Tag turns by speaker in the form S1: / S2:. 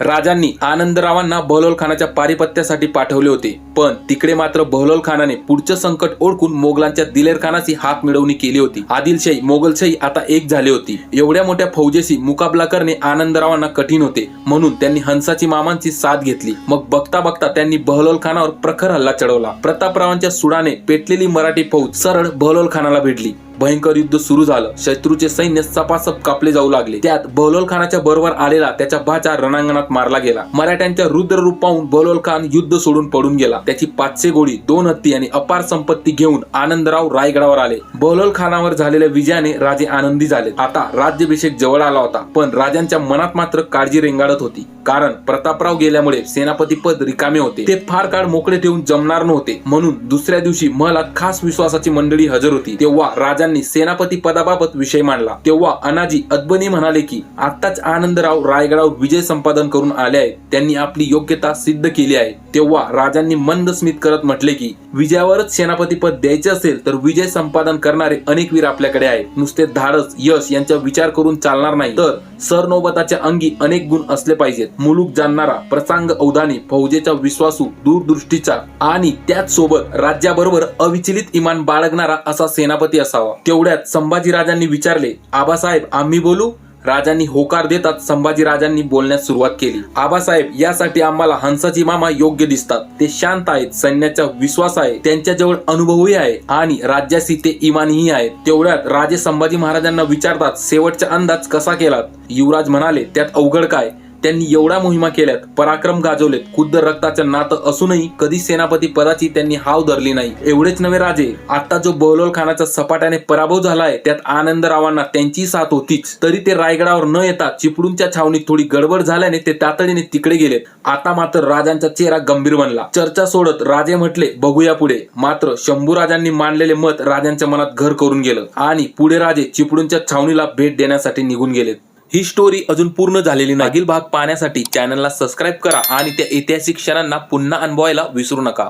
S1: राजांनी आनंदरावांना बहलोल खानाच्या पारिपत्यासाठी पाठवले होते. पण तिकडे मात्र बहलोल खानाने पुढचं संकट ओळखून मोगलांच्या दिलेर खानाशी हात मिळवणी केली होती. आदिलशाही मोगलशाही आता एक झाली होती. एवढ्या मोठ्या फौजेशी मुकाबला करणे आनंदरावांना कठीण होते. म्हणून त्यांनी हंसाची मामांची साथ घेतली. मग बघता बघता त्यांनी बहलोल खानावर प्रखर हल्ला चढवला. प्रतापरावांच्या सुडाने पेटलेली मराठी फौज सरळ बहलोल खानाला भिडली भयंकर युद्ध सुरू झालं. शत्रूचे सैन्य सपासप कापले जाऊ लागले. त्यात बहलोल खानाच्या बरोबर आलेला त्याच्या भाचा रणांगणात मारला गेला. मराठ्यांच्या रुद्र रूप पाहून बहलोल खान युद्ध सोडून पडून गेला. त्याची पाचशे गोळी दोन हत्ती आणि अपार संपत्ती घेऊन आनंदराव रायगडावर आले. बहलोल खानावर झालेल्या विजयाने राजे आनंदी झाले. आता राज्याभिषेक जवळ आला होता पण राजांच्या मनात मात्र काळजी रेंगाळत होती. कारण प्रतापराव गेल्यामुळे सेनापती पद रिकामे होते. ते फार काळ मोकळे ठेवून जमणार नव्हते. म्हणून दुसऱ्या दिवशी महलात खास विश्वासाची मंडळी हजर होती. तेव्हा राजांनी सेनापती पदाबाबत विषय मांडला. तेव्हा अनाजी अद्बनी म्हणाले की आताच आनंदराव रायगडावर विजय संपादन करून आले आहेत. त्यांनी आपली योग्यता सिद्ध केली आहे. तेव्हा राजांनी मंद स्मित करत म्हटले की विजयावरच सेनापती पद द्यायचे असेल तर विजय संपादन करणारे अनेक वीर आपल्याकडे आहेत. नुसते धाडस यश यांचा विचार करून चालणार नाही. तर सरनोबताच्या अंगी अनेक गुण असले पाहिजेत. मुलूक जाणणारा प्रसंग अवधानी फौजेचा विश्वासू दूरदृष्टीचा आणि त्याच सोबत राज्याबरोबर अविचलित इमान बाळगणारा असा सेनापती असावा. तेवढ्यात संभाजीराजांनी विचारले आबासाहेब आम्ही बोलू? राजांनी होकार देतात संभाजी राजांनी बोलण्यास सुरुवात केली. आबासाहेब यासाठी आम्हाला हंसाची मामा योग्य दिसतात. ते शांत आहेत सैन्याचा विश्वास आहे त्यांच्याजवळ अनुभवही आहे आणि राज्याशी ते इमानही आहेत. तेवढ्यात राजे संभाजी महाराजांना विचारतात शेवटचा अंदाज कसा केलात? युवराज म्हणाले त्यात अवघड काय? त्यांनी एवढ्या मोहिमा केल्यात पराक्रम गाजवलेत. खुद्द रक्ताचं नातं असूनही कधी सेनापती पदाची त्यांनी हाव धरली नाही. एवढेच नव्हे राजे आता जो बहलोल खानाचा सपाट्याने पराभव झालाय त्यात आनंदरावांना त्यांची साथ होतीच. तरी ते रायगडावर न येता चिपळूणच्या छावणीत थोडी गडबड झाल्याने ते तातडीने तिकडे गेलेत. आता मात्र राजांचा चेहरा गंभीर बनला. चर्चा सोडत राजे म्हटले बघूया पुढे. मात्र शंभू राजांनी मांडलेले मत राजांच्या मनात घर करून गेलं आणि पुढे राजे चिपळूणच्या छावणीला भेट देण्यासाठी निघून गेलेत. ही स्टोरी अजून पूर्ण झालेली नाही. मागील भाग पाहण्यासाठी चॅनलला सबस्क्राईब करा आणि त्या ऐतिहासिक क्षणांना पुन्हा अनुभवायला विसरू नका.